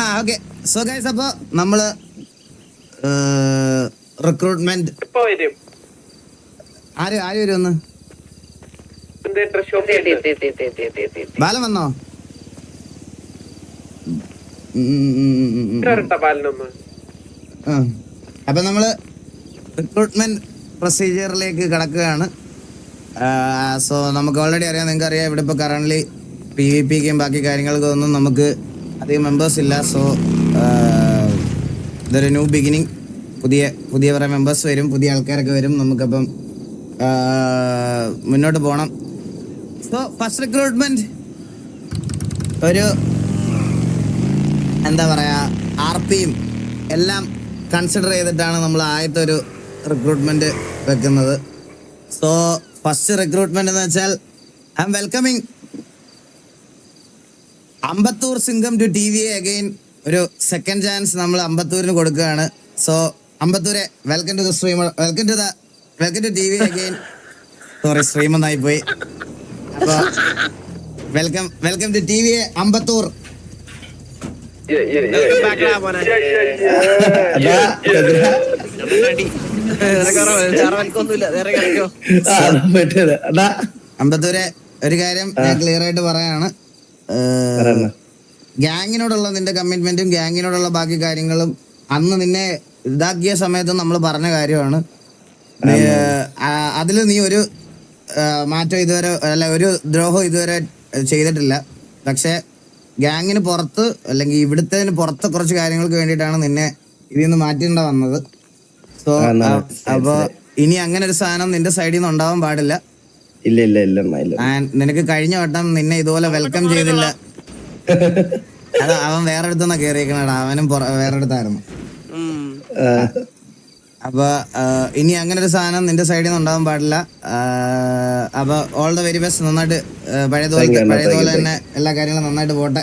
ആ okay so guys അപ്പൊ നമ്മൾ റിക്രൂട്ട്മെന്റ് ഇപ്പൊ വരും. ആര് ആര് വരും ഒന്ന്? ബാലം വന്നോ. അപ്പൊ നമ്മൾ റിക്രൂട്ട്മെന്റ് പ്രൊസീജിയറിലേക്ക് കിടക്കുകയാണ്. സോ നമുക്ക് ഓൾറെഡി അറിയാം നിങ്ങൾക്ക് അറിയാം ഇവിടെ ഇപ്പോൾ കറന്റ് പി വി പിക്കും ബാക്കി കാര്യങ്ങൾക്കൊന്നും നമുക്ക് അധികം മെമ്പേഴ്സ് ഇല്ല. സോ ഇതൊരു ന്യൂ ബിഗിനിങ് പുതിയ പുതിയ കുറേ മെമ്പേഴ്സ് വരും. പുതിയ ആൾക്കാരൊക്കെ വരും. നമുക്കപ്പം മുന്നോട്ട് പോകണം സോ ഫസ്റ്റ് റിക്രൂട്ട്മെന്റ് ഒരു എന്താ പറയുക ആർ പിയും എല്ലാം കൺസിഡർ ചെയ്തിട്ടാണ് നമ്മൾ ആദ്യത്തെ ഒരു റിക്രൂട്ട്മെന്റ് വെക്കുന്നത്. സോ ഫസ്റ്റ് റിക്രൂട്ട്മെന്റ് എന്ന് വെച്ചാൽ I'm welcoming Ambattur Singham to T V again ഒരു സെക്കൻഡ് ചാൻസ് നമ്മൾ അമ്പത്തൂരിന് കൊടുക്കുകയാണ് so അമ്പത്തൂരെ welcome to the streamer welcome to the welcome to T V again sorry stream ഒന്നായി പോയി അപ്പൊ welcome welcome to T V Ambattur. അമ്പത്തൂരെ ഒരു കാര്യം ഞാൻ ക്ലിയർ ആയിട്ട് പറയണ. ഗ്യാങ്ങിനോടുള്ള നിന്റെ കമ്മിറ്റ്മെന്റും ഗ്യാങ്ങിനോടുള്ള ബാക്കി കാര്യങ്ങളും അന്ന് നിന്നെ ഇതാക്കിയ സമയത്ത് നമ്മൾ പറഞ്ഞ കാര്യമാണ്. അതിൽ നീ ഒരു മാറ്റം ഇതുവരെ അല്ല ഒരു ദ്രോഹം ഇതുവരെ ചെയ്തിട്ടില്ല. പക്ഷെ ഗ്യാങ്ങിന് പുറത്ത് അല്ലെങ്കിൽ ഇവിടുത്തേന് പുറത്ത് കുറച്ച് കാര്യങ്ങൾക്ക് വേണ്ടിയിട്ടാണ് നിന്നെ ഇതിൽ നിന്ന് മാറ്റേണ്ട വന്നത്. സോ അപ്പൊ ഇനി അങ്ങനെ ഒരു സാധനം നിന്റെ സൈഡിൽ നിന്ന് ഉണ്ടാവാൻ പാടില്ല. ഇല്ല ഇല്ല ഇല്ല ഇല്ല നിനക്ക് കഴിഞ്ഞ വട്ടം നിന്നെ ഇതുപോലെ വെൽക്കം ചെയ്തില്ല. അത് അവൻ വേറെ അടുത്തുനിന്നാ കേറിയേക്കണടാ. അവനും വേറെ അടുത്തായിരുന്നു അപ്പൊ ഇനി അങ്ങനെ ഒരു സാധനം നിന്റെ സൈഡിൽ നിന്ന് ഉണ്ടാവാൻ പാടില്ല. അപ്പൊ ഓൾ ദ വെരി ബെസ്റ്റ് നന്നായിട്ട് പഴയതുപോലെ പഴയതുപോലെ തന്നെ എല്ലാ കാര്യങ്ങളും നന്നായിട്ട് പോട്ടെ.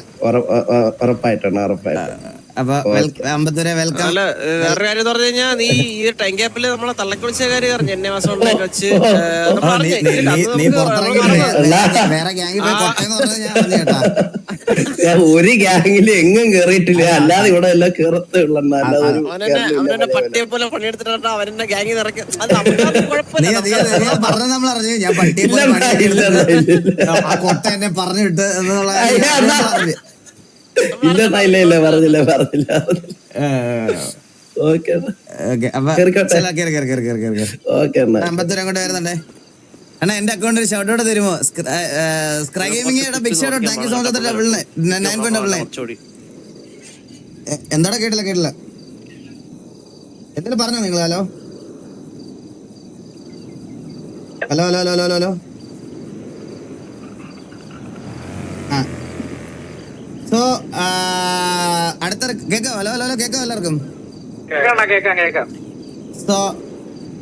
ഉറപ്പായിട്ടാണ് ഉറപ്പായിട്ട്. അല്ല. ഏ, വേറൊരു കാര്യം എന്ന് പറഞ്ഞു കഴിഞ്ഞാൽ നീ ഈ ടൈം ഗ്യാപ്പിൽ നമ്മളെ തള്ളക്കുളിച്ച കാര്യം പറഞ്ഞു എന്നെ മാസം വെച്ച് വേറെ ഞാൻ ഒരു ഗ്യാങ്ങിൽ എങ്ങും കേറിയിട്ടില്ല. അല്ലാതെ ഇവിടെ എല്ലാം കേറത്തേ ഉള്ളൂ. അണ്ണാ. അല്ലാതെ ഒരു അവനെന്നെ. പട്ടിയെ പോലെ പണിയെടുത്തിട്ടാ അവനെന്നെ ഗ്യാങ് നിറക്കി പറഞ്ഞു നമ്മൾ അറിഞ്ഞു. ഞാൻ പട്ടിയെ ഇല്ല, പോലെ ഇല്ല, ഇല്ല, പണിയെടുത്തിട്ട് ഇല്ല. ആ കൊട്ട എന്നെ പറഞ്ഞു വിട്ട് എന്നുള്ള ഇല്ല ഇല്ല ഇല്ല പറഞ്ഞില്ല പറഞ്ഞില്ല ഓക്കെ അങ്ങോട്ട് വരുന്നുണ്ടേ. അണ്ണാ എന്റെ അക്കൗണ്ട് ഒരു ഷോട്ട് തരുമോ? സ്ക്രൈ gaming big shot thank you so much double nine point double nine എന്താടാ കേട്ടില്ല കേട്ടില്ല. എന്തെങ്കിലും പറഞ്ഞോ നിങ്ങൾ hello hello hello hello hello hello? So അടുത്ത കേക്കാവോ ഹലോ ഹലോ ഹലോ കേൾക്കാം എല്ലാവർക്കും സോ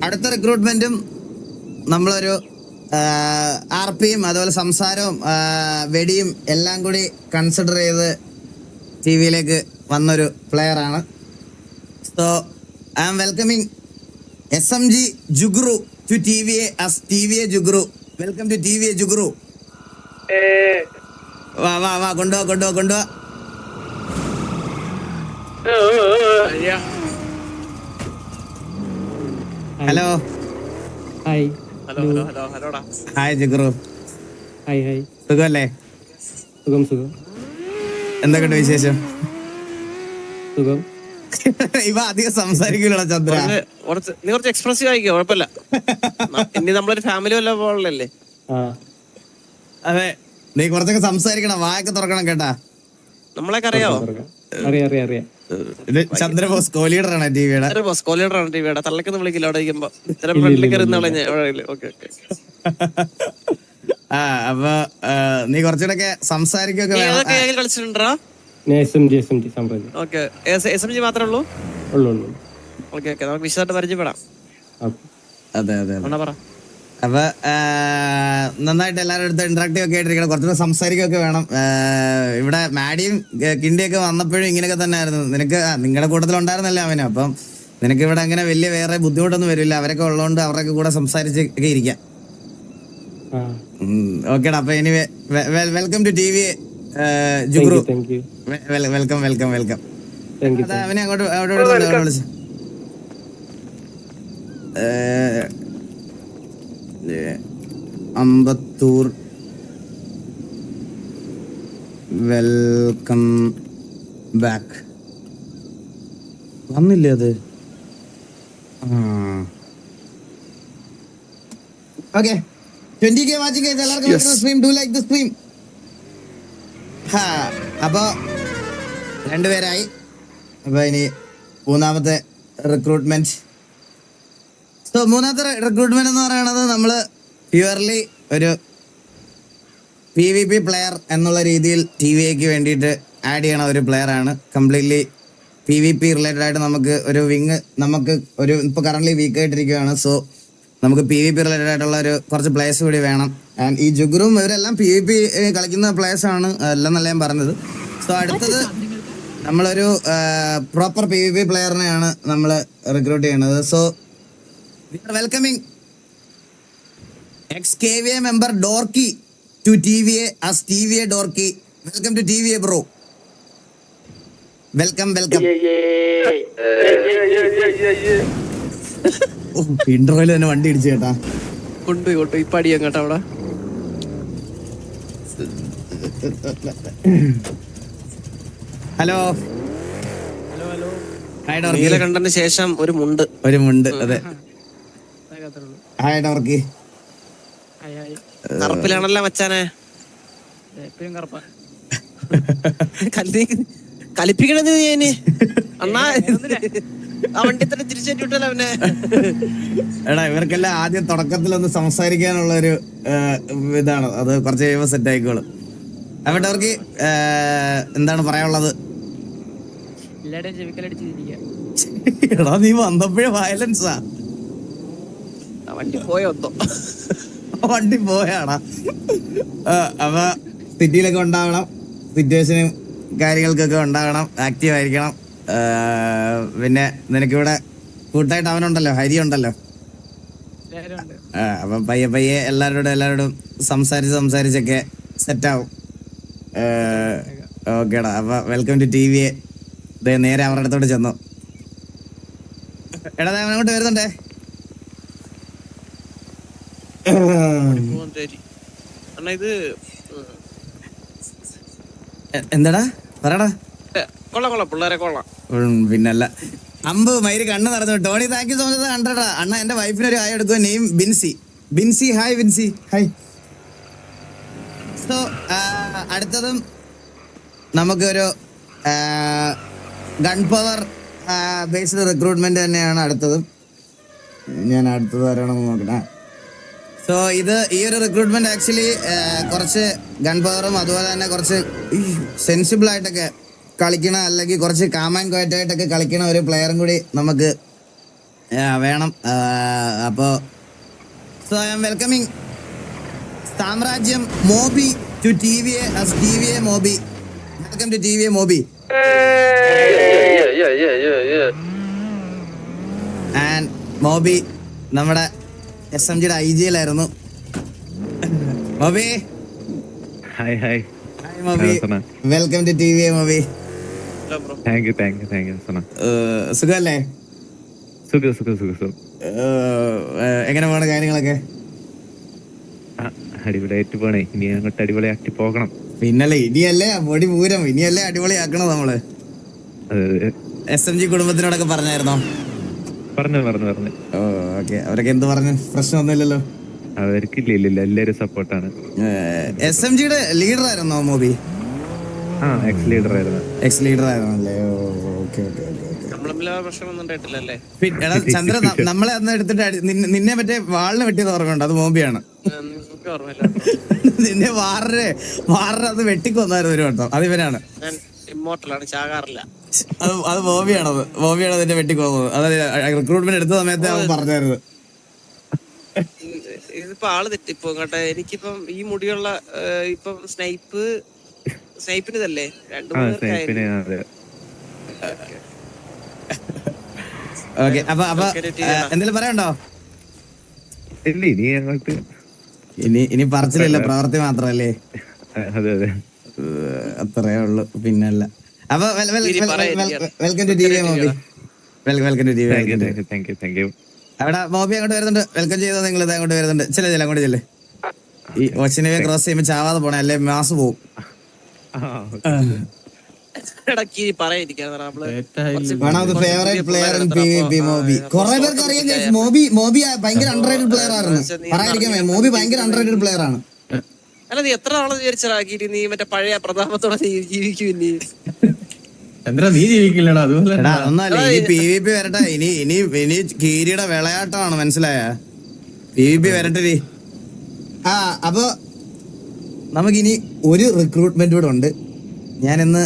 അടുത്ത റിക്രൂട്ട്മെന്റും നമ്മളൊരു ആർ പിയും അതുപോലെ സംസാരവും വെടിയും എല്ലാം കൂടി കൺസിഡർ ചെയ്ത് ടി വിയിലേക്ക് വന്നൊരു പ്ലെയർ ആണ്. So I am welcoming S M G ജുഗ്രു to T V A as T V A ജുഗ്രു welcome to T V A ജുഗ്രു വാ വാ വാ കൊണ്ടോ കൊണ്ടോ കൊണ്ടോ hello. Hi. Hello hello. Hello ഹലോടാ. Hi ജിഗുറു. Hi hi. സുഖമല്ലേ? സുഖം സുഖം. എന്തൊക്കെയുണ്ട് വിശേഷം? സുഖം. ഇവ അധികം സംസാരിക്കില്ല ചന്ദ്ര. നീ കുറച്ച് എക്സ്പ്രസീവ് ആയിക്കോ കുഴപ്പമില്ല. ഇനി നമ്മളൊരു ഫാമിലി വല്ല പോലല്ലേ ആ. അതെ. നീ കുറച്ചൊക്കെ സംസാരിക്കണം വായൊക്കെ തുറക്കണം കേട്ടാ. നമ്മളൊക്കെ അറിയാവോ. അറിയാം അറിയാം അറിയാം. ഇത് ചന്ദ്രബോസ് കോലീഡറാണ് ടിവിയുടെ ഒരു ബസ് കോളിഡറാണ് ടിവിയുടെ തള്ളക്കൊന്നും വിളിക്കില്ല അവിടെ ഇരിക്കുമ്പോ? ഓക്കെ ആ അപ്പൊ നീ കുറച്ചുകൂടെ സംസാരിക്കൊക്കെ കളിച്ചിട്ടുണ്ടോ? ഓക്കെ. എസ് എം ജി മാത്രമേ ഉള്ളൂ? ഉള്ളൂ ഉള്ളു ഓക്കെ ഓക്കെ. നമുക്ക് വിശദമായിട്ട് പരിചയപ്പെടാം. അതെ അതെ പറ? അപ്പൊ നന്നായിട്ട് എല്ലാവരുടെ അടുത്ത് ഇന്ററാക്റ്റീവ് ഒക്കെ ആയിട്ടിരിക്കണം. കുറച്ചുകൂടെ സംസാരിക്കുകയൊക്കെ വേണം. ഇവിടെ മാഡിയും കിണ്ടിയൊക്കെ വന്നപ്പോഴും ഇങ്ങനെയൊക്കെ തന്നെ ആയിരുന്നു നിനക്ക് നിങ്ങളുടെ കൂട്ടത്തിൽ ഉണ്ടായിരുന്നല്ലേ അവന്? അപ്പം നിനക്ക് ഇവിടെ അങ്ങനെ വലിയ വേറെ ബുദ്ധിമുട്ടൊന്നും വരില്ല. അവരൊക്കെ ഉള്ളതുകൊണ്ട് അവരൊക്കെ കൂടെ സംസാരിച്ച് ഒക്കെ ഇരിക്കാം. ആ. ഓക്കേടാ. അപ്പൊ ഇനി welcome to T V ജുഗ്രു welcome welcome welcome അവനെ അങ്ങോട്ട് അവിടെ വിളിച്ച്. ഏ, ഏ, അമ്പത്തൂർ. വെൽക്കം ബാക്ക് വന്നില്ലേ അത്? ഓക്കെ ട്വന്റി കെ വാച്ചിങ് എല്ലാവർക്കും stream do like the stream അപ്പോ രണ്ടുപേരായി. അപ്പൊ ഇനി മൂന്നാമത്തെ റിക്രൂട്ട്മെന്റ് സോ മൂന്നാമത്തെ റിക്രൂട്ട്മെന്റ് എന്ന് പറയുന്നത് നമ്മൾ പ്യുവർലി ഒരു പി വി പി പ്ലെയർ എന്നുള്ള രീതിയിൽ ടി വി എക്ക് വേണ്ടിയിട്ട് ആഡ് ചെയ്യണ ഒരു പ്ലെയർ ആണ്. Completely P V P related ആയിട്ട് നമുക്ക് ഒരു വിങ് നമുക്ക് ഒരു ഇപ്പോൾ കറന്റ് വീക്ക് ആയിട്ടിരിക്കുകയാണ്. സോ നമുക്ക് പി വി പി റിലേറ്റഡ് ആയിട്ടുള്ള ഒരു കുറച്ച് പ്ലേയേഴ്സ് കൂടി വേണം. ആൻഡ് ഈ ജുഗ്രും ഇവരെല്ലാം പി വി പി കളിക്കുന്ന പ്ലേയേഴ്സ് ആണ് എല്ലാം നല്ല ഞാൻ പറഞ്ഞത്. സോ അടുത്തത് നമ്മളൊരു പ്രോപ്പർ പി വി പി പ്ലെയറിനെയാണ് നമ്മൾ റിക്രൂട്ട് ചെയ്യുന്നത് so we are welcoming X K V A member ഡോർക്കി to T V A as T V A ഡോർക്കി welcome to T V A bro welcome welcome ഇൻട്രോയിൽ തന്നെ വണ്ടി ഇടിച്ചു കേട്ടാ. കൊണ്ടുപോയി കൊണ്ടുപോയി ഇപ്പൊ അടിയാൻ കേട്ടോ അവിടെ? ഹലോ ഹലോ ഡോർക്കി നീല കണ്ടതിന് ശേഷം ഒരു മുണ്ട്. ഒരു മുണ്ട് അതെ. ഹായ് ഡോർക്കി കറുപ്പിലാണല്ലോ മച്ചാനെ. കലി കലിപ്പിക്കണത് ഞാൻ അണ്ണാ. ആ വണ്ടി തന്നെ തിരിച്ചേറ്റിട്ടല്ലോ അവനെ. എടാ ഇവർക്കെല്ലാം ആദ്യം തുടക്കത്തിൽ ഒന്ന് സംസാരിക്കാനുള്ള ഒരു ഇതാണ്. അത് കുറച്ച് കഴിയുമ്പോ സെറ്റ് ആയിക്കോളും. അപ്പൊ അവർക്ക് എന്താണ് പറയാനുള്ളത്? എടാ നീ വന്നപ്പോഴേ വയലൻസാ ആ. വണ്ടി പോയോ വണ്ടി പോയാടാ അപ്പൊ സിറ്റിയിലൊക്കെ ഉണ്ടാവണം. സിറ്റുവേഷനും കാര്യങ്ങൾക്കൊക്കെ ഉണ്ടാകണം. ആക്റ്റീവ് ആയിരിക്കണം. പിന്നെ നിനക്കിവിടെ കൂട്ടായിട്ട് അവനുണ്ടല്ലോ ഹരി ഉണ്ടല്ലോ. അപ്പൊ പയ്യെ പയ്യെ എല്ലാവരോടും എല്ലാവരോടും സംസാരിച്ച് സംസാരിച്ചൊക്കെ സെറ്റാവും. ഓക്കേടാ. അപ്പൊ വെൽക്കം ടു ടി വി നേരെ അവരുടെ അടുത്തോട്ട് ചെന്നു. എടാ അവനങ്ങോട്ട് അവൻ അങ്ങോട്ട് വരുന്നുണ്ടേ? അണ്ണാ ഇത് എന്താടാ? പറയടാ ഏ, കൊള്ളാം കൊള്ളാം. പിള്ളേരെ കൊള്ളാം. പിന്നല്ല. അമ്പ് മൈര് കണ്ണ് നടന്നു Tony thank you so much കണ്ടടാ അണ്ണ എന്റെ വൈഫിന് ഒരു ഹായ് എടുക്കുക name Binsy. Binsy hi Binsy. Hi so അടുത്തതും നമുക്കൊരു ഗൺ പവർ ബേസ്ഡ് റിക്രൂട്ട്മെന്റ് തന്നെയാണ് അടുത്തതും. ഞാൻ അടുത്തത് വരണം നോക്കണേ സോ ഇത് ഈ ഒരു റിക്രൂട്ട്മെന്റ് ആക്ച്വലി കുറച്ച് ഗൺ പവറും അതുപോലെ തന്നെ കുറച്ച് സെൻസിബിൾ ആയിട്ടൊക്കെ കളിക്കണ അല്ലെങ്കിൽ കുറച്ച് കാമാൻ കോയറ്റായിട്ടൊക്കെ കളിക്കണ ഒരു പ്ലെയറും കൂടി നമുക്ക് വേണം. അപ്പോൾ സോ ഐ എം വെൽക്കമിങ് സാമ്രാജ്യം Moby to T V A T V A Moby. Welcome to T V A Moby. And Moby നമ്മുടെ എസ് എം ജിയുടെ I ജിയിലായിരുന്നു Moby hi hi hi Moby welcome to T V Moby hello bro thank you thank you thank you സന സുഖല്ലേ സുഖ സുഖ സുഖം സുഖ. എങ്ങനെ പോണ കാര്യങ്ങളൊക്കെ? അടിപൊളിയായിട്ട് പോണേ. ഇനി അങ്ങോട്ട് അടിപൊളിയാക്കി പോകണം. പിന്നല്ലേ ഇനിയല്ലേ പൊടി പൂരം. ഇനിയല്ലേ അടിപൊളിയാക്കണം നമ്മൾ. എസ് എം ജി കുടുംബത്തിനോടൊക്കെ പറഞ്ഞായിരുന്നോ? പറഞ്ഞു പറഞ്ഞു പറഞ്ഞു. ഓ ഓക്കെ. അവരൊക്കെ എന്ത് പറഞ്ഞു? പ്രശ്നമൊന്നുമില്ലല്ലോ അവർക്കില്ല ഇല്ല ഇല്ല. എല്ലാവരും സപ്പോർട്ടാണ് എസ് എം ജിയുടെ ലീഡർ ആയിരുന്നോ മോബി? ആ എക്സ് ലീഡർ ആയിരുന്നു. എക്സ് ലീഡർ ആയിരുന്നല്ലേ? ഓക്കെ ഓക്കെ എടാ ചന്ദ്ര നമ്മളെ അന്ന് എടുത്തിട്ട് നിന്നെ- മറ്റേ വാളിന് വെട്ടിയത് ഓർമ്മയുണ്ട്? അത് മോബിയാണ്. നിന്നെ വാറിന് വാറിന് അത് വെട്ടിക്കൊന്നായിരുന്നു ഒരു വട്ടം. അത് ഇവനാണ്. ഞാൻ ഇമ്മോർട്ടലാണ് ചാകാറില്ല അത് അത് ബോബിയാണത്. ബോബിയാണ് അതിന്റെ വെട്ടിക്കൊന്നത്. അത് റിക്രൂട്ട്മെന്റ് എടുത്ത സമയത്ത് അവൻ പറഞ്ഞായിരുന്നു. ഇത് ഇതിപ്പോ ആൾ തെറ്റിപ്പോ കേട്ടോ. എനിക്കിപ്പം ഈ മുടിയുള്ള ഇപ്പം സ്നൈപ്പ് സ്നൈപ്പിന് ഇതല്ലേ രണ്ടു മൂന്ന് ഓക്കെ അപ്പൊ അപ്പൊ. എന്തെങ്കിലും പറയണ്ടോ ഇല്ല ഇനി അങ്ങോട്ട് ഇനി ഇനി പറച്ചിലില്ല പ്രവൃത്തി മാത്രല്ലേ അതെ അതെ. അത്രേ ഉള്ളു. പിന്നല്ല. അപ്പൊ welcome to Moby. Welcome to അവിടെ മോബി അങ്ങോട്ട് വരുന്നുണ്ട്. വെൽക്കം ചെയ്തോ നിങ്ങൾ ഇത് അങ്ങോട്ട് വരുന്നുണ്ട്. ചില ചില അങ്ങോട്ട് ചെല്ലേ. ഈ ക്രോസ് ചെയ്യുമ്പോൾ ചാവാതെ പോണേ അല്ലേ? മാസ് പോവും. മോബി ഭയങ്കര അണ്ടർറേറ്റഡ് പ്ലെയർ ആയിരുന്നു. പറയാതിരിക്കാൻ മോബി ഭയങ്കര അണ്ടർറേറ്റഡ് പ്ലെയർ ആണ്. അല്ല നീ എത്ര നാളെ വിചാരിച്ചാക്കിട്ട് നീ മറ്റേ പഴയ പ്രതാപത്തോടെ നീ ജീവിക്കും ഇനി ചന്ദ്ര നീ ജീവിക്കില്ലടാ? അതുപോലെ ഒന്നല്ല ഇനി പി വി പി വരട്ടെ. ഇനി ഇനി ഇനി കീരിയുടെ വിളയാട്ടമാണ് മനസ്സിലായ? പി വി പി വരട്ടെ ആ അപ്പൊ നമുക്കിനി ഒരു റിക്രൂട്ട്മെന്റ് കൂടെ ഉണ്ട്. ഞാൻ ഇന്ന്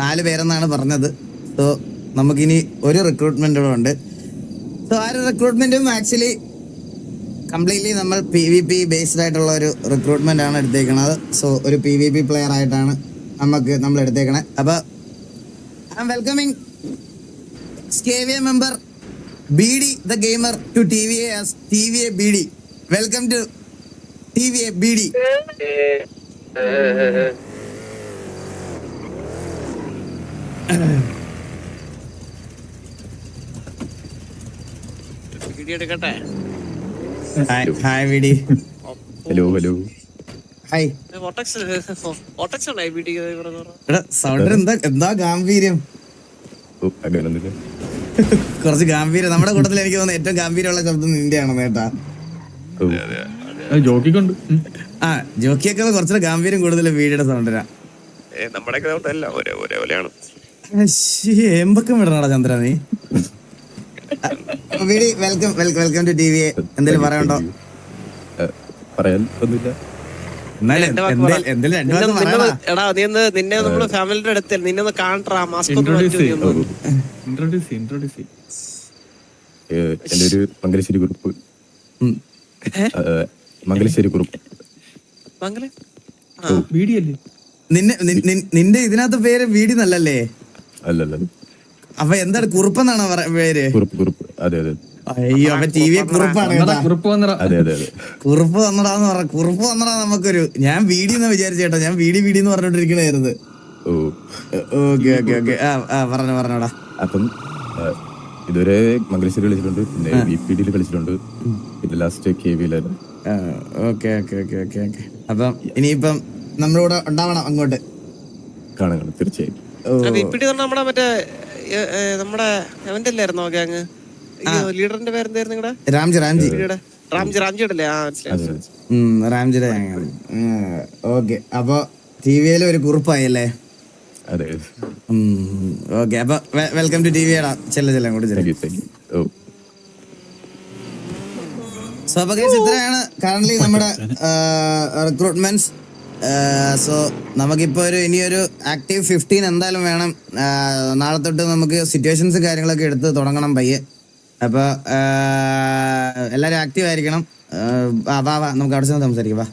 നാല് പേരെന്നാണ് പറഞ്ഞത്. സോ നമുക്കിനി ഒരു റിക്രൂട്ട്മെന്റ് കൂടെ ഉണ്ട്. സോ ആ ഒരു റിക്രൂട്ട്മെന്റും ആക്ച്വലി കംപ്ലീറ്റ്ലി നമ്മൾ പി വി പി ബേസ്ഡ് ആയിട്ടുള്ള ഒരു റിക്രൂട്ട്മെന്റ് ആണ് എടുത്തേക്കണത്. സോ ഒരു പി വി പി പ്ലെയർ ആയിട്ടാണ് നമുക്ക് നമ്മൾ എടുത്തേക്കണേ. അപ്പോൾ I M welcoming സ്കേവിയ member B D the gamer to T V S T V A B D welcome to T V A B D എടുക്കട്ടെ? Hi B hello hello hi സൗണ്ടിന് എന്താ എന്താ ഗാംഭീര്യം? കുറച്ച് ഗാംഭീര്യം. നമ്മുടെ കൂട്ടത്തിൽ എനിക്ക് തോന്നുന്നു ഏറ്റവും ഗാംഭീര്യമുള്ള ശബ്ദം നിന്റെയാണെന്ന് കേട്ടാ. ജോക്കിക്കൊണ്ട്. ആ ജോക്കിയൊക്കെ കുറച്ചുകൂടെ ഗാംഭീര്യം കൂടുതൽ വീഡിയോയുടെ സൗണ്ടിനാ നമ്മുടെ ഒരേ ഒരേ പോലെയാണ് എമ്പക്കം വിടണടാ ചന്ദ്ര നീ. വീടി welcome welcome to T V എന്തെങ്കിലും പറയണ്ടോ പറയാൻ ഒന്നുമില്ല. എടാ നീ ഒന്ന് നിന്നെ നമ്മൾ ഫാമിലിയുടെ അടുത്ത് നിന്നെ ഒന്ന് കാണട്ടാ മാസ്ക് എന്റെ ഒരു മംഗലശ്ശേരി കുറിപ്പ് ഉം. മംഗലശ്ശേരി അല്ലേ നിന്നെ നിന്റെ ഇതിനകത്ത് പേര് വീടിന്നല്ലേ അല്ലല്ല അപ്പൊ എന്താണ് കുറുപ്പെന്നാണോ പേര്? കുറുപ്പ് കുറിപ്പ്. അതെ അതെ. അയ്യോ അപ്പൊ ടി വി കുറിപ്പ് കുറിപ്പ് വന്നടാ. അതെ അതെ അതെ. കുറിപ്പ് വന്നടാന്ന് പറ കുറിപ്പ് വന്നടാ നമുക്കൊരു ഞാൻ വീഡിയോ എന്ന് വിചാരിച്ചു കേട്ടോ. ഞാൻ വീഡിയോ വീഡിയോ എന്ന് പറഞ്ഞോണ്ടിരിക്കണായിരുന്നു. Okay okay okay. ആ പറഞ്ഞു പറഞ്ഞോടാ. അപ്പം ഇതുവരെ മംഗലശ്ശേരി കളിച്ചിട്ടുണ്ട് പിന്നെ ബി പി ഡിയിൽ കളിച്ചിട്ടുണ്ട് പിന്നെ last K വിയിലായിരുന്നു okay okay okay okay okay. അപ്പം ഇനിയിപ്പം നമ്മുടെ കൂടെ ഉണ്ടാവണം അങ്ങോട്ട്. കാണാം തീർച്ചയായും. നമ്മുടെ മറ്റേ നമ്മുടെ അവന്റെ അല്ലായിരുന്നോ ഗ്യാങ് ലീഡറിന്റെ പേരെന്തായിരുന്നു നിങ്ങളുടെ രാംജി രാംജി. റാംജി റാംജിയുടെ രാംജിയുടെ ഓക്കെ. അപ്പൊ ടി വിയിലെ ഒരു കുറിപ്പായല്ലേ? ഓക്കെ. അപ്പൊ വെൽക്കം ടു ടി വിയുടെ ചെല്ല ചെല്ല കൂടെ ചെല്ല. സോ അപ്പൊ ഇത്രയാണ് കറന്റ് നമ്മുടെ റിക്രൂട്ട്മെന്റ്സ് സോ നമുക്കിപ്പോ ഒരു ഇനിയൊരു ആക്റ്റീവ് ഫിഫ്റ്റീൻ എന്തായാലും വേണം. നാളെ തൊട്ട് നമുക്ക് സിറ്റുവേഷൻസ് കാര്യങ്ങളൊക്കെ എടുത്ത് തുടങ്ങണം പയ്യെ. അപ്പൊ എല്ലാവരും ആക്റ്റീവ് ആയിരിക്കണം. വാ വാ നമുക്ക് അവിടെ ചെന്ന് സംസാരിക്കാം വാ.